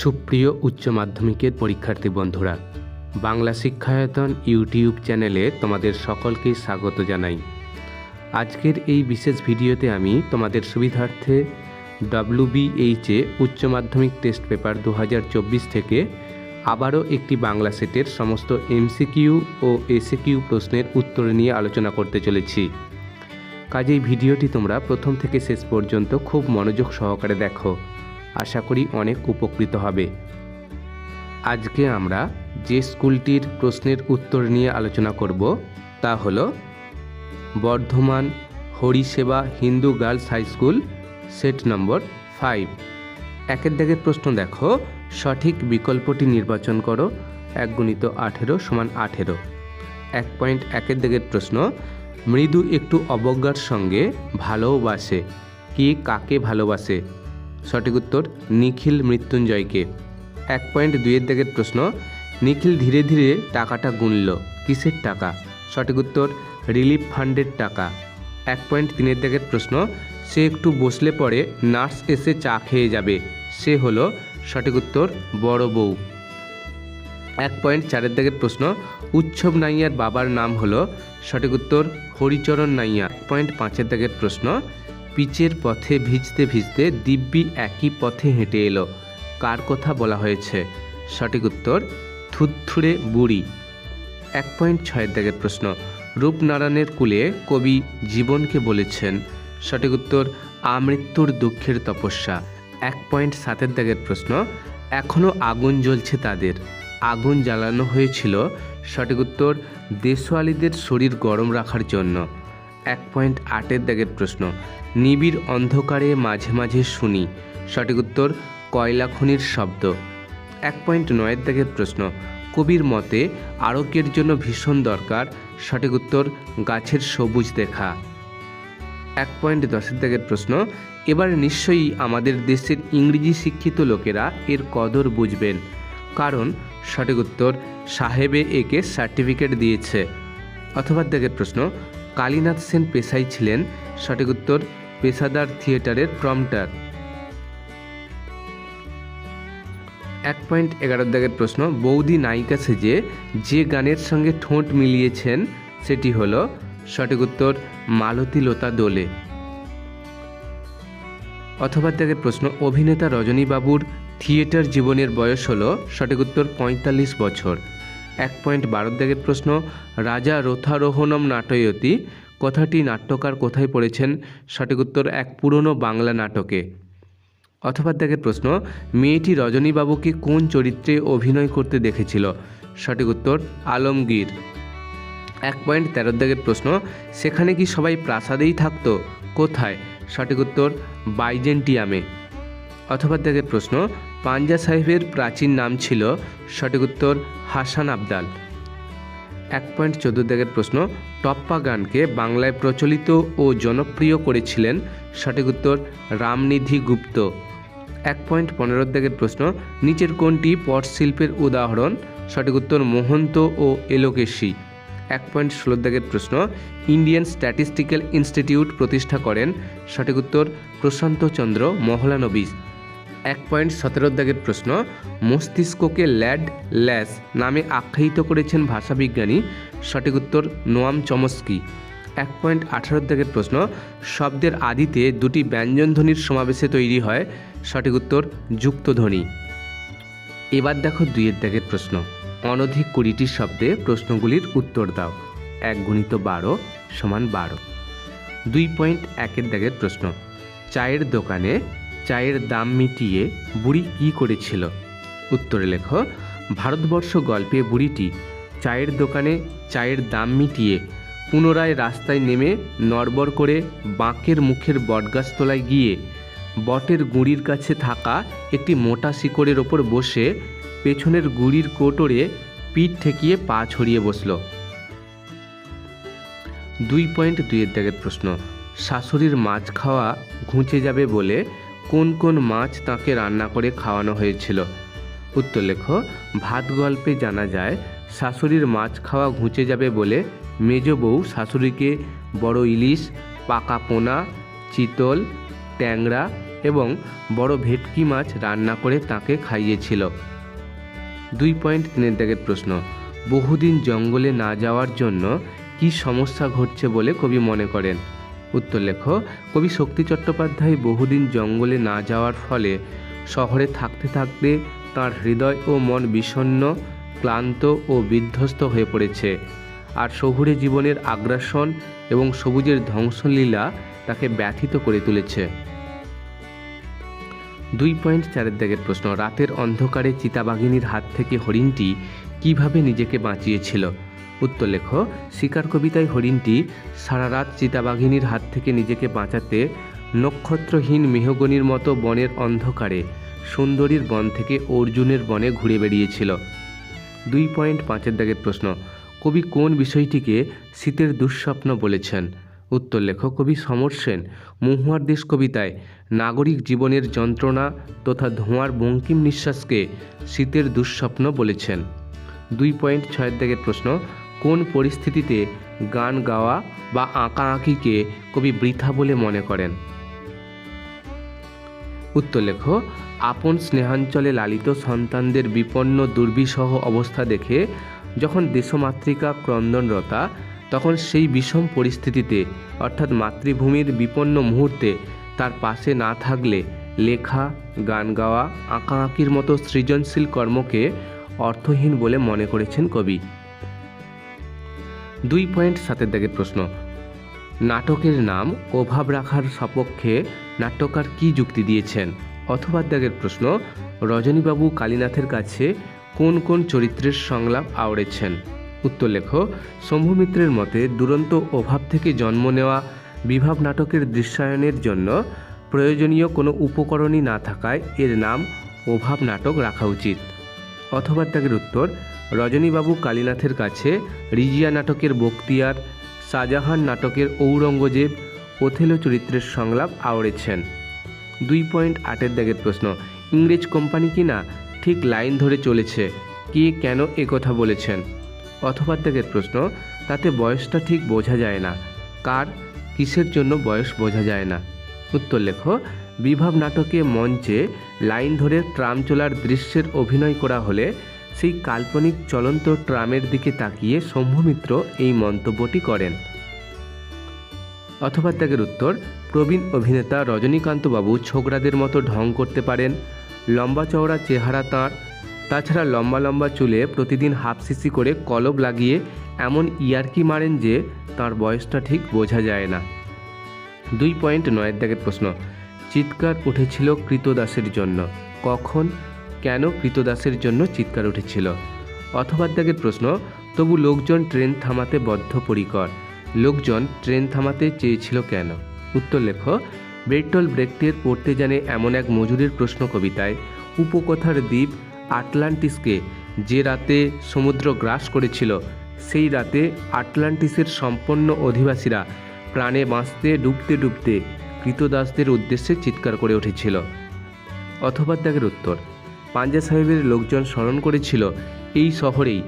সুপ্রিয় উচ্চ মাধ্যমিকের পরীক্ষার্থী বন্ধুরা, বাংলা শিক্ষায়তন ইউটিউব চ্যানেলে তোমাদের সকলকে স্বাগত জানাই। আজকের এই বিশেষ ভিডিওতে আমি তোমাদের সুবিধার্থে ডব্লিউবিএইচে উচ্চ মাধ্যমিক টেস্ট পেপার দু হাজার চব্বিশ থেকে আবারও একটি বাংলা সেটের সমস্ত এমসিকিউ ও এসিকিউ প্রশ্নের উত্তর নিয়ে আলোচনা করতে চলেছি। কাজেই ভিডিওটি তোমরা প্রথম থেকে শেষ পর্যন্ত খুব মনোযোগ সহকারে দেখো। আশা করি অনেক উপকৃত হবে। আজকে আমরা যে স্কুলটির প্রশ্নের উত্তর নিয়ে আলোচনা করব তা হলো, Bardhaman Harisheba Hindu girls high school, set number five. একের দাগের প্রশ্ন দেখো, সঠিক বিকল্পটি নির্বাচন করো, এক গুণিত আঠেরো সমান আঠেরো। এক পয়েন্ট একের দাগের প্রশ্ন, মৃদু একটু অবজ্ঞার সঙ্গে ভালোবাসে কে কাকে ভালোবাসে? সঠিক উত্তর, নিখিল মৃত্যুঞ্জয়কে। এক পয়েন্ট দুইয়ের দাগের প্রশ্ন, নিখিল ধীরে ধীরে টাকাটা গুনল। কিসের টাকা? সঠিক উত্তর, রিলিফ ফান্ডের টাকা। এক পয়েন্ট তিনের দাগের প্রশ্ন, সে একটু বসলে পরে নার্স এসে চা খেয়ে যাবে। সে হলো, সঠিক উত্তর, বড় বউ। এক পয়েন্ট চারের দাগের প্রশ্ন, উৎসব নাইয়ার বাবার নাম হলো, সঠিক উত্তর, হরিচরণ নাইয়া। পয়েন্ট পাঁচের দাগের প্রশ্ন পিচের পথে ভিজতে ভিজতে দিব্যি একই পথে হেঁটে এলো। কার কথা বলা হয়েছে? সঠিক উত্তর থুতথুড়ে বুড়ি। এক পয়েন্ট ছয়ের দাগের প্রশ্ন। রূপনারায়ণের কুলে কবি জীবনকে বলেছেন। সঠিক উত্তর, আমৃত্যুর দুঃখের তপস্যা। এক পয়েন্ট সাতের দাগের প্রশ্ন এখনও আগুন জ্বলছে তাদের। আগুন জ্বালানো হয়েছিল। সঠিক উত্তর, দেশওয়ালিদের শরীর গরম রাখার জন্য। এক পয়েন্ট আটের দাগের প্রশ্ন নিবিড় অন্ধকারে মাঝে মাঝে শুনি। সঠিক উত্তর, কয়লা খনির শব্দ। এক পয়েন্ট নয়ের দাগের প্রশ্ন, কবির মতে আরোগ্যের জন্য ভীষণ দরকার। সঠিক উত্তর, গাছের সবুজ দেখা। এক পয়েন্ট দশের দাগের প্রশ্ন, এবার নিশ্চয়ই আমাদের দেশের ইংরেজি শিক্ষিত লোকেরা এর কদর বুঝবেন। কারণ, সঠিক উত্তর, সাহেবে একে সার্টিফিকেট দিয়েছে। অথবা দাগের প্রশ্ন, কালীনাথ সেন পেশায় ছিলেন। সঠিক উত্তর পেশাদার থিয়েটারের প্রম্পটার। এক পয়েন্ট এগারো দাগের প্রশ্ন, বৌদি নায়িকা সেজে যে গানের সঙ্গে ঠোঁট মিলিয়েছেন, সেটি হল সঠিক উত্তর, মালতী লতা দোলে। অথবা দাগের প্রশ্ন, অভিনেতা রজনীবাবুর থিয়েটার জীবনের বয়স হল সঠিক উত্তর পঁয়তাল্লিশ বছর। এক পয়েন্ট বারো দাগের প্রশ্ন, রাজা রথারোহণম নাটয়তি কথাটি নাট্যকার কোথায় পড়েছেন? সঠিক উত্তর এক পুরনো বাংলা নাটকে। অথবা দাগের প্রশ্ন, মেয়েটি রজনীবাবুকে কোন চরিত্রে অভিনয় করতে দেখেছিল? সঠিক উত্তর, আলমগীর। এক পয়েন্ট তেরো দাগের প্রশ্ন, সেখানে কি সবাই প্রাসাদেই থাকতো? কোথায়? সঠিক উত্তর, বাইজেন্টিয়ামে। অথবা দাগের প্রশ্ন পাঞ্জা সাহেবের প্রাচীন নাম ছিল, সঠিক উত্তর, হাসান আবদাল। এক পয়েন্ট চোদ্দ দাগের প্রশ্ন, টপ্পা গানকে বাংলায় প্রচলিত ও জনপ্রিয় করেছিলেন সঠিক উত্তর, রামনিধি গুপ্ত। এক পয়েন্ট পনেরো দাগের প্রশ্ন, নিচের কোনটি পট শিল্পের উদাহরণ? সঠিক উত্তর, মোহন্ত ও এলোকেশি। এক পয়েন্ট ষোলো দাগের প্রশ্ন, ইন্ডিয়ান স্ট্যাটিস্টিক্যাল ইনস্টিটিউট প্রতিষ্ঠা করেন। সঠিক উত্তর প্রশান্তচন্দ্র মহলানবিস এক পয়েন্ট সতেরো দাগের প্রশ্ন, মস্তিষ্ককে ল্যাড ল্যাস নামে আখ্যায়িত করেছেন ভাষাবিজ্ঞানী, সঠিক উত্তর নোয়াম চমস্কি। এক পয়েন্ট আঠারো দাগের প্রশ্ন, শব্দের আদিতে দুটি ব্যঞ্জনধ্বনির সমাবেশে তৈরি হয়, সঠিক উত্তর যুক্তধ্বনি এবার দেখো দুইয়ের দাগের প্রশ্ন, অনধিক কুড়িটি শব্দে প্রশ্নগুলির উত্তর দাও, এক গুণিত বারো সমান বারো। দুই পয়েন্ট একের দাগের প্রশ্ন, চায়ের দোকানে চায়ের দাম মিটিয়ে বুড়ি কী করেছিল? উত্তরে লেখ, ভারতবর্ষ গল্পে বুড়িটি চায়ের দোকানে চায়ের দাম মিটিয়ে পুনরায় রাস্তায় নেমে নড়বড় করে বাঁকের মুখের বটগাছতলায় গিয়ে বটের গুঁড়ির কাছে থাকা একটি মোটা শিকড়ের ওপর বসে পেছনের গুড়ির কোটরে পিঠ ঠেকিয়ে পা ছড়িয়ে বসল। দুই পয়েন্ট দুইয়ের দাগের প্রশ্ন, শাশুড়ির মাছ খাওয়া ঘুঁচে যাবে বলে কোন কোন মাছ তাকে রান্না করে খাওয়ানো হয়েছিল? উত্তর লেখ, ভাত গল্পে জানা যায়, শাশুড়ির মাছ খাওয়া ঘুঁচে যাবে বলে মেজ বউ শাশুড়িকে বড় ইলিশ, পাকা পোনা, চিতল, ট্যাংরা এবং বড় ভেটকি মাছ রান্না করে তাকে খাইয়েছিল। দুই পয়েন্ট তিনের দাগের প্রশ্ন, বহুদিন জঙ্গলে না যাওয়ার জন্য কি সমস্যা ঘটছে বলে কবি মনে করেন? উত্তর লেখো কবি শক্তি চট্টোপাধ্যায় বহুদিন জঙ্গলে না যাওয়ার ফলে শহরে থাকতে থাকতে তার হৃদয় ও মন বিষণ্ণ, ক্লান্ত ও বিধ্বস্ত হয়ে পড়েছে। আর শহুরে জীবনের আগ্রাসন এবং সবুজের ধ্বংসলীলা তাকে ব্যথিত করে তুলেছে। দুই পয়েন্ট চারের দাগের প্রশ্ন, রাতের অন্ধকারে চিতাবাঘিনীর হাত থেকে হরিণটি কীভাবে নিজেকে বাঁচিয়েছিল? উত্তর লেখ শিকার কবিতায় হরিণটি সারা রাত চিতাবাঘিনীর হাত থেকে নিজেকে বাঁচাতে নক্ষত্রহীন মেহগনির মতো বনের অন্ধকারে সুন্দরীর বন থেকে অর্জুনের বনে ঘুরে বেরিয়েছিল দুই পয়েন্ট পাঁচের দাগের প্রশ্ন, কবি কোন বিষয়টিকে শীতের দুঃস্বপ্ন বলেছেন? উত্তর লেখ কবি সমর সেন, মহুয়ার দেশ কবিতায়, নাগরিক জীবনের যন্ত্রণা তথা ধোঁয়ার বঙ্কিম নিঃশ্বাসকে শীতের দুঃস্বপ্ন বলেছেন। দুই পয়েন্ট ছয়ের দাগের প্রশ্ন কোন পরিস্থিতিতে গান গাওয়া বা আঁকা আঁকিকে কবি বৃথা বলে মনে করেন? উত্তর লেখ, আপন স্নেহাঞ্চলে লালিত সন্তানদের বিপন্ন দুর্বিসহ অবস্থা দেখে যখন দেশমাতৃকা ক্রন্দনরতা, তখন সেই বিষম পরিস্থিতিতে, অর্থাৎ মাতৃভূমির বিপন্ন মুহূর্তে, তার পাশে না থাকলে লেখা, গান গাওয়া আঁকাআঁকির মতো সৃজনশীল কর্মকে অর্থহীন বলে মনে করেছেন কবি। দুই পয়েন্ট সাতের দাগের প্রশ্ন, নাটকের নাম অভাব রাখার সপক্ষে নাট্যকার কি যুক্তি দিয়েছেন? অথবা দাগের প্রশ্ন, রজনীবাবু কালীনাথের কাছে কোন কোন চরিত্রের সংলাপ আওড়েছেন? উত্তর লেখ শম্ভুমিত্রের মতে দুরন্ত অভাব থেকে জন্ম নেওয়া বিভাব নাটকের দৃশ্যায়নের জন্য প্রয়োজনীয় কোনো উপকরণই না থাকায় এর নাম অভাব নাটক রাখা উচিত। অথবা ত্যাগের উত্তর রজনীবাবু কালীনাথের কাছে, রিজিয়া নাটকের বক্তিয়ার, শাহজাহান নাটকের ঔরঙ্গজেব, ওথেলো চরিত্রের সংলাপ আওড়েছেন। দুই পয়েন্ট আটের দাগের প্রশ্ন, ইংরেজ কোম্পানি কিনা ঠিক লাইন ধরে চলেছে? কে কেন কথা বলেছেন? অথবা দাগের প্রশ্ন, তাতে বয়সটা ঠিক বোঝা যায় না। কার? কিসের জন্য বয়স বোঝা যায় না? উত্তর লেখো বিভাব নাটকে মঞ্চে লাইন ধরে ট্রাম চলার দৃশ্যের অভিনয় করা হলে সেই কাল্পনিক চলন্ত ট্রামের দিকে তাকিয়ে শম্ভুমিত্র এই মন্তব্যটি করেন। অথবা ত্যাগের উত্তর, প্রবীণ অভিনেতা রজনীকান্তবাবু ছোকরাদের মতো ঢং করতে পারেন, লম্বা চওড়া চেহারা তাঁর, তাছাড়া লম্বা লম্বা চুলে প্রতিদিন হাফ সিসি করে কলব লাগিয়ে এমন ইয়ার্কি মারেন যে তার বয়সটা ঠিক বোঝা যায় না। দুই পয়েন্ট নয়ের দাগের প্রশ্ন চিৎকার উঠেছিল কৃতদাসের জন্য। কখন? কেন কৃতদাসের জন্য চিৎকার উঠেছিল? অথবা দাগের প্রশ্ন, তবু লোকজন ট্রেন থামাতে বদ্ধপরিকর। লোকজন ট্রেন থামাতে চেয়েছিল কেন? উত্তর লেখ বেটল ব্রেকটের পড়তে জানে এমন এক মজুরির প্রশ্ন কবিতায়, উপকথার দ্বীপ আটলান্টিসকে যে রাতে সমুদ্র গ্রাস করেছিল, সেই রাতে আটলান্টিসের সম্পন্ন অধিবাসীরা প্রাণে বাঁচতে ডুবতে ডুবতে কৃতদাসদের উদ্দেশ্যে চিৎকার করে উঠেছিল। অথবা ত্যাগের উত্তর। পাঞ্জা সাহেবের লোকজন স্মরণ করেছিল, এই শহরেই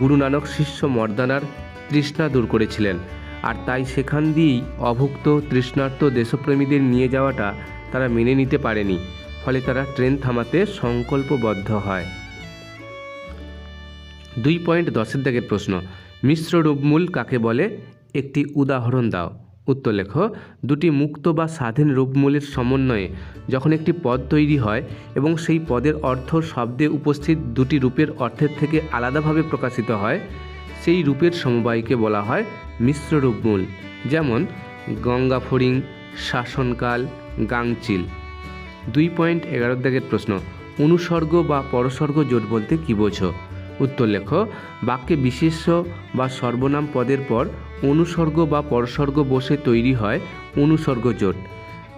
গুরু নানক শিষ্য মর্দানার তৃষ্ণা দূর করেছিলেন। আর তাই সেখান দিয়েই অভুক্ত তৃষ্ণার্ত দেশপ্রেমীদের নিয়ে যাওয়াটা তারা মেনে নিতে পারেনি। ফলে তারা ট্রেন থামাতে সংকল্পবদ্ধ হয়। দুই পয়েন্ট দশের দাগের প্রশ্ন। মিশ্র রূপমূল কাকে বলে? একটি উদাহরণ দাও। উত্তর লেখ দুটি মুক্ত বা স্বাধীন রূপমূলের সমন্বয়ে যখন একটি পদ তৈরি হয় এবং সেই পদের অর্থ শব্দে উপস্থিত দুটি রূপের অর্থের থেকে আলাদাভাবে প্রকাশিত হয়, সেই রূপের সমবায়কে বলা হয় মিশ্র রূপমূল, যেমন গঙ্গা ফড়িং শাসনকাল গাংচিল দুই পয়েন্ট এগারো দাগের প্রশ্ন, অনুসর্গ বা পরসর্গ জোট বলতে কী বোঝো? উত্তর লেখ। বাক্যে বিশেষ্য বা সর্বনাম পদের পর অনুসর্গ বা পরসর্গ বসে তৈরি হয় অনুসর্গ জোট।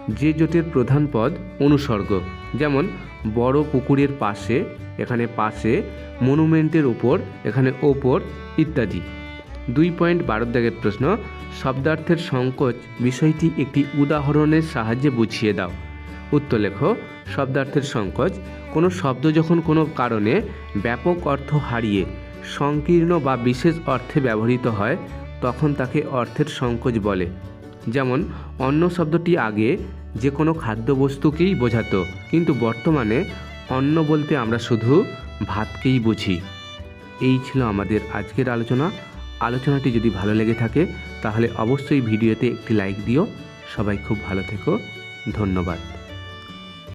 যে জোটের প্রধান পদ অনুসর্গ। যেমন, বড় পুকুরের পাশে, এখানে পাশে, মনুমেন্টের উপর, এখানে ওপর ইত্যাদি। দুই পয়েন্ট বারো দাগের প্রশ্ন, শব্দার্থের সংকোচ বিষয়টি একটি উদাহরণের সাহায্যে বুঝিয়ে দাও। উত্তর লেখো শব্দার্থের সংকোচ। কোনো শব্দ যখন কোনো কারণে ব্যাপক অর্থ হারিয়ে সংকীর্ণ বা বিশেষ অর্থে ব্যবহৃত হয়, তখন তাকে অর্থের সংকোচ বলে। যেমন, অন্য শব্দটি আগে যে কোনো খাদ্যবস্তুকেই বোঝাতো, কিন্তু বর্তমানে অন্ন বলতে আমরা শুধু ভাতকেই বুঝি। এই ছিল আমাদের আজকের আলোচনা। আলোচনাটি যদি ভালো লেগে থাকে, তাহলে অবশ্যই ভিডিওতে একটি লাইক দিও। সবাই খুব ভালো থেকো। ধন্যবাদ।